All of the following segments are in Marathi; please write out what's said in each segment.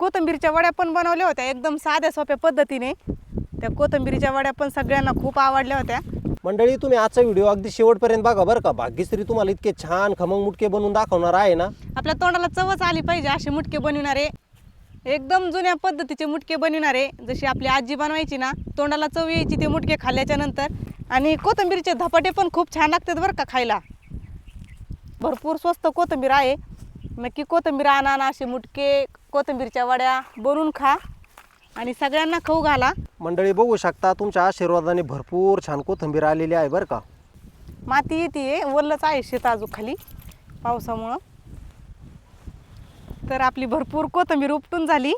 कोथिंबीरच्या वड्या पण बनवल्या होत्या एकदम साध्या सोप्या पद्धतीने. त्या कोथिंबीरच्या वड्या पण सगळ्यांना खूप आवडल्या होत्या. मंडळी तुम्ही आजचा व्हिडिओ अगदी शेवटपर्यंत बघा बरं का. भाग्यश्री तुम्हाला इतके छान खमंग मुटके बनवून दाखवणार आहे ना. आपल्या तोंडाला चवच आली पाहिजे असे मुटके बनविणारे. एकदम जुन्या पद्धतीचे मुटके बनविणारे. जशी आपली आजी बनवायची ना तोंडाला चव यायची ते मुटके खाल्ल्याच्या नंतर. आणि कोथिंबीरचे धपाटे पण खूप छान लागतात बरं का खायला. भरपूर स्वस्त कोथिंबीर आहे. नक्की कोथिंबीर आणा ना असे मुटके कोथिंबीरच्या वड्या बनवून खा आणि सगळ्यांना खाऊ घाला. मंडळी बघू शकता तुमच्या आशीर्वादाने भरपूर छान कोथिंबीर आलेली आहे बरं का. माती येते वल्लच आहे शेत अजून खाली पावसामुळं. तर आपली भरपूर कोथिंबीर उपटून झाली.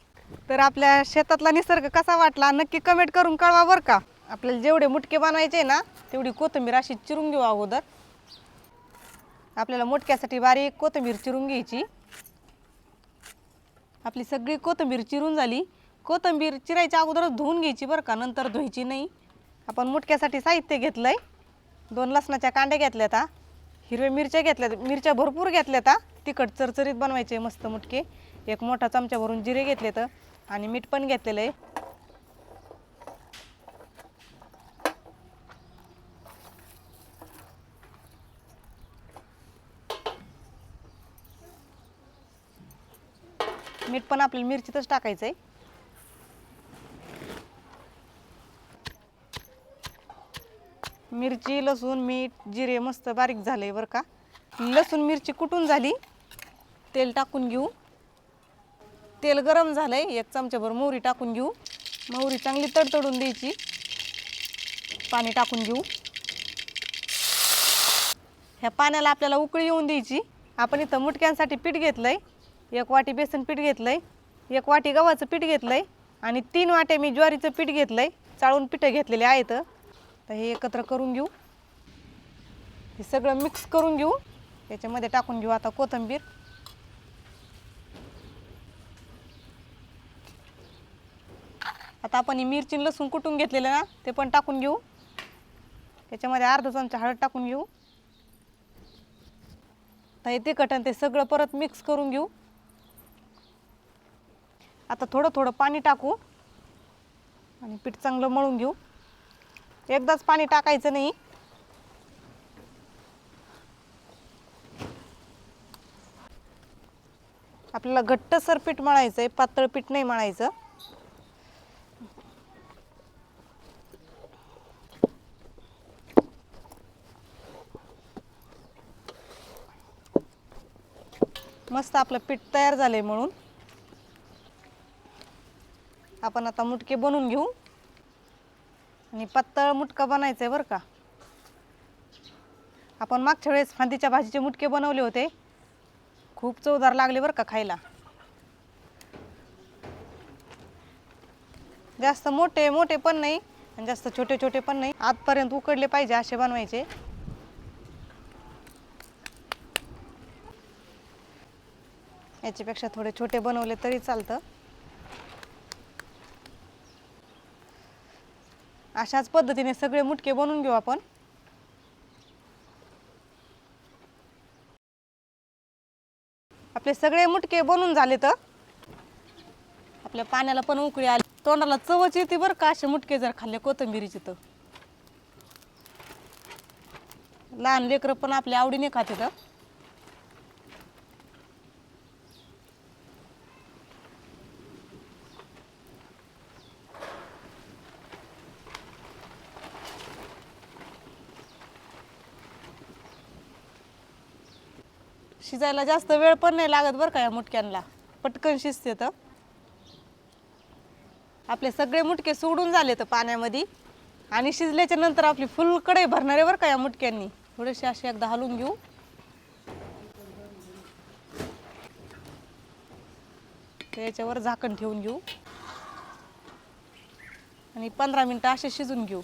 तर आपल्या शेतातला निसर्ग कसा वाटला नक्की कमेंट करून कळवा बरं का. आपल्याला जेवढे मुटके बनवायचे ना तेवढी कोथिंबीर अशी चिरून घेऊ अगोदर. आपल्याला मुटक्यासाठी बारीक कोथिंबीर चिरून घ्यायची. आपली सगळी कोथिंबीर चिरून झाली. कोथिंबीर चिरायच्या अगोदरच धुवून घ्यायची बरं का नंतर धुवायची नाही. आपण मुटक्यासाठी साहित्य घेतलं आहे दोन लसणाच्या कांड्या घेतल्यात हा. हिरव्या मिरच्या घेतल्यात मिरच्या भरपूर घेतल्यात हा. तिखट चरचरीत बनवायचे मस्त मुटके. एक मोठा चमचा भरून जिरे घेतलेत आणि मीठ पण घेतलेलं आहे. मीठ पण आपल्याला मिरचीतच टाकायचं आहे मिरची लसूण मीठ जिरे मस्त बारीक झालं आहे बरं का. लसूण मिरची कुटून झाली. तेल टाकून घेऊ. तेल गरम झालं आहे एक चमच्याभर मोहरी टाकून घेऊ. मोहरी चांगली तडतडून द्यायची. पाणी टाकून घेऊ. ह्या पाण्याला आपल्याला उकळी येऊन द्यायची. आपण इथं मुटक्यांसाठी पीठ घेतलं आहे एक वाटी बेसन पीठ घेतलंय एक वाटी गव्हाचं पीठ घेतलंय आणि तीन वाट्या मी ज्वारीचं पीठ घेतलंय. चाळून पिठं घेतलेले आहेत. तर हे एकत्र करून घेऊ. हे सगळं मिक्स करून घेऊ. याच्यामध्ये टाकून घेऊ आता कोथिंबीर. आता आपण ही मिरची लसूण कुटून घेतलेलं ना ते पण टाकून घेऊ. त्याच्यामध्ये अर्धा चमचा हळद टाकून घेऊ. तर हे तिखट आणि ते सगळं परत मिक्स करून घेऊ. आता थोडं थोडं पाणी टाकू आणि पीठ चांगलं मळून घेऊ. एकदाच पाणी टाकायचं नाही. आपल्याला घट्टसर पीठ मळायचं आहे पातळ पीठ नाही मळायचं. मस्त आपलं पीठ तयार झालंय म्हणून. आपण आता मुटके बनवून घेऊ. आणि पातळ मुटका बनायचं आहे बरं का. आपण मागच्या वेळेस फांदीच्या भाजीचे मुटके बनवले होते. खूप चवदार लागले बरं का खायला. जास्त मोठे मोठे पण नाही आणि जास्त छोटे छोटे पण नाही. आतपर्यंत उकडले पाहिजे असे बनवायचे. याच्यापेक्षा थोडे छोटे बनवले तरी चालतं. अशाच पद्धतीने सगळे मुटके बनवून घेऊ आपण. आपले सगळे मुटके बनून झाले तर? आपल्या पाण्याला पण उकळी आली. तोंडाला चवच येते बरं का? असे मुटके जर खाल्ले कोथिंबिरीचे तर. लहान लेकरं पण आपल्या आवडीने खाते तर. शिजायला जास्त वेळ पण नाही लागत बरं का या मुटक्यांना. पटकन शिजते तर. आपले सगळे मुटके सोडून झाले तर पाण्यामध्ये. आणि शिजल्याच्या नंतर आपली फुल कढई भरणारे बरं का या मुटक्यांनी. थोडेसे असे एकदा हलवून घेऊ. त्याच्यावर झाकण ठेवून घेऊ. आणि पंधरा मिनटं असे शिजून घेऊ.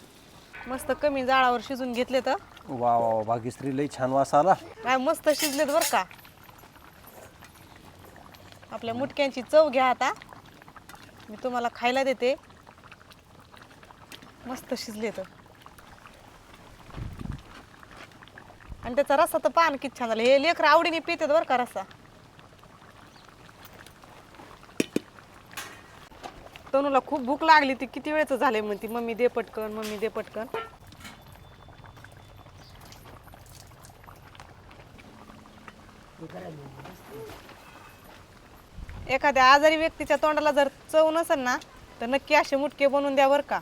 मस्त कमी जाळावर शिजून घेतले तर. वा वा वा, भाग्यश्री लई छान वास आला. काय मस्त शिजलेत बरं का? आपल्या मुटक्यांची चव घ्या आता. मी तुम्हाला खायला देते. मस्त शिजले तर आणि त्याचा रस्सा तर पान किती छान झाला. हे लेकर आवडीने पितात बरं का रस्सा. तनूला खूप भूक लागली ती किती वेळचं झाले म्हणती मम्मी दे पटकन मम्मी दे पटकन. एखाद्या आजारी व्यक्तीच्या तोंडाला जर चव नसेल ना तर नक्की असे मुटके बनवून द्या बरं का.